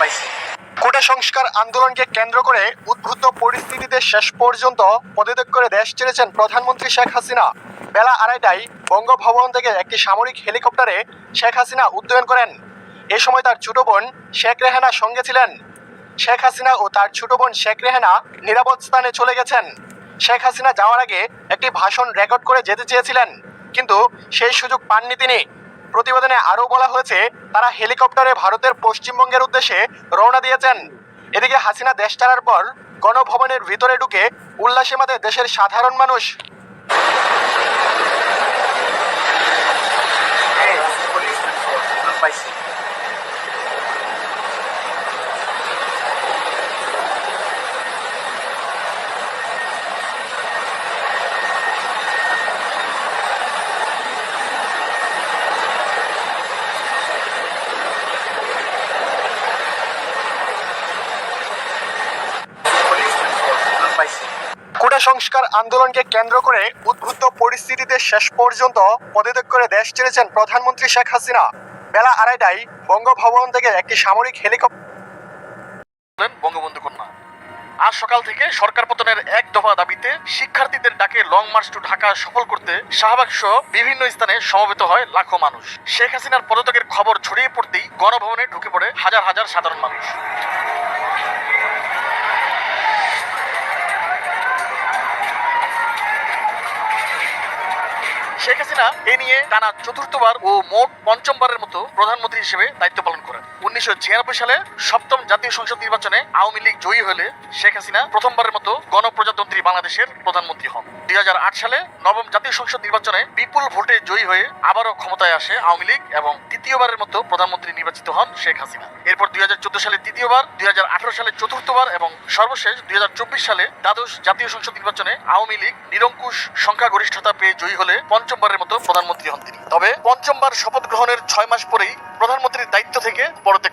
পাইছি। কোটা সংস্কার আন্দোলনকে কেন্দ্র করে উদ্ভূত পরিস্থিতিতে শেষ পর্যন্ত পদত্যাগ করে দেশ ছেড়েছেন প্রধানমন্ত্রী শেখ হাসিনা। বেলা আড়াইটায় বঙ্গভবন থেকে একটি সামরিক হেলিকপ্টারে শেখ হাসিনা উড্ডয়ন করেন। এ সময় তার ছোট বোন শেখ রেহানা সঙ্গে ছিলেন। শেখ হাসিনা ও তার ছোট বোন শেখ রেহানা নিরাপদ স্থানে চলে গেছেন। শেখ হাসিনা যাওয়ার আগে একটি ভাষণ রেকর্ড করে যেতে চেয়েছিলেন, কিন্তু সেই সুযোগ পাননি তিনি। প্রতিবেদনে আরও বলা হয়েছে তারা হেলিকপ্টারে ভারতের পশ্চিমবঙ্গের উদ্দেশ্যে রওনা দিয়েছেন এদিকে হাসিনা দেশ ছাড়ার পর গণভবনের ভিতরে ঢুকে উল্লাসে মাতে দেশের সাধারণ মানুষ কোটা সংস্কার আন্দোলনকে কেন্দ্র করে উদ্ভূত পরিস্থিতিতে শেষ পর্যন্ত পদত্যাগ করে দেশ ছেড়েছেন প্রধানমন্ত্রী শেখ হাসিনা। বেলা আড়াইটায় বঙ্গভবন থেকে একটি সামরিক হেলিকপ্টার বঙ্গবন্ধু কন্যা। আজ সকাল থেকে সরকার পতনের এক দফা দাবিতে শিক্ষার্থীদের ডাকে লং মার্চ টু ঢাকা সফল করতে শাহবাগ সহ বিভিন্ন স্থানে সমবেত হয় লাখো মানুষ। শেখ হাসিনার পদত্যাগের খবর ছড়িয়ে পড়তেই গণভবনে ঢুকে পড়ে হাজার হাজার সাধারণ মানুষ। শেখ হাসিনা এ নিয়ে টানা চতুর্থবার ও মোট পঞ্চমবারের মতো প্রধানমন্ত্রী হিসেবে দায়িত্ব পালন করেন। উনিশশো ছিয়ানব্বই সালে সপ্তম জাতীয় সংসদ নির্বাচনে আওয়ামী লীগ জয়ী হলে শেখ হাসিনা প্রথমবারের মতো গণপ্রজাতন্ত্রী বাংলাদেশের প্রধানমন্ত্রী হন। দুই হাজার আট সালে নবম জাতীয় সংসদ নির্বাচনে বিপুল ভোটে জয়ী হয়ে আবারও ক্ষমতায় আসে আওয়ামী লীগ এবং তৃতীয়বারের মতো প্রধানমন্ত্রী নির্বাচিত হন শেখ হাসিনা। এরপর দুই সালে তৃতীয়বার দুই হাজার আঠারো সালে চতুর্থবার এবং সর্বশেষ দুই সালে দ্বাদশ জাতীয় সংসদ নির্বাচনে আওয়ামী লীগ নিরঙ্কুশ সংখ্যাগরিষ্ঠতা পেয়ে জয়ী হলে পঞ্চমবারের মতো প্রধানমন্ত্রী হন তিনি। তবে পঞ্চমবার শপথ গ্রহণের ছয় মাস পরেই প্রধানমন্ত্রীর দায়িত্ব থেকে পদত্যাগ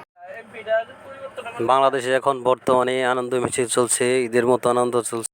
বাংলাদেশে এখন বর্তমানে আনন্দ মিছিল চলছে ঈদের মতো আনন্দ চলছে।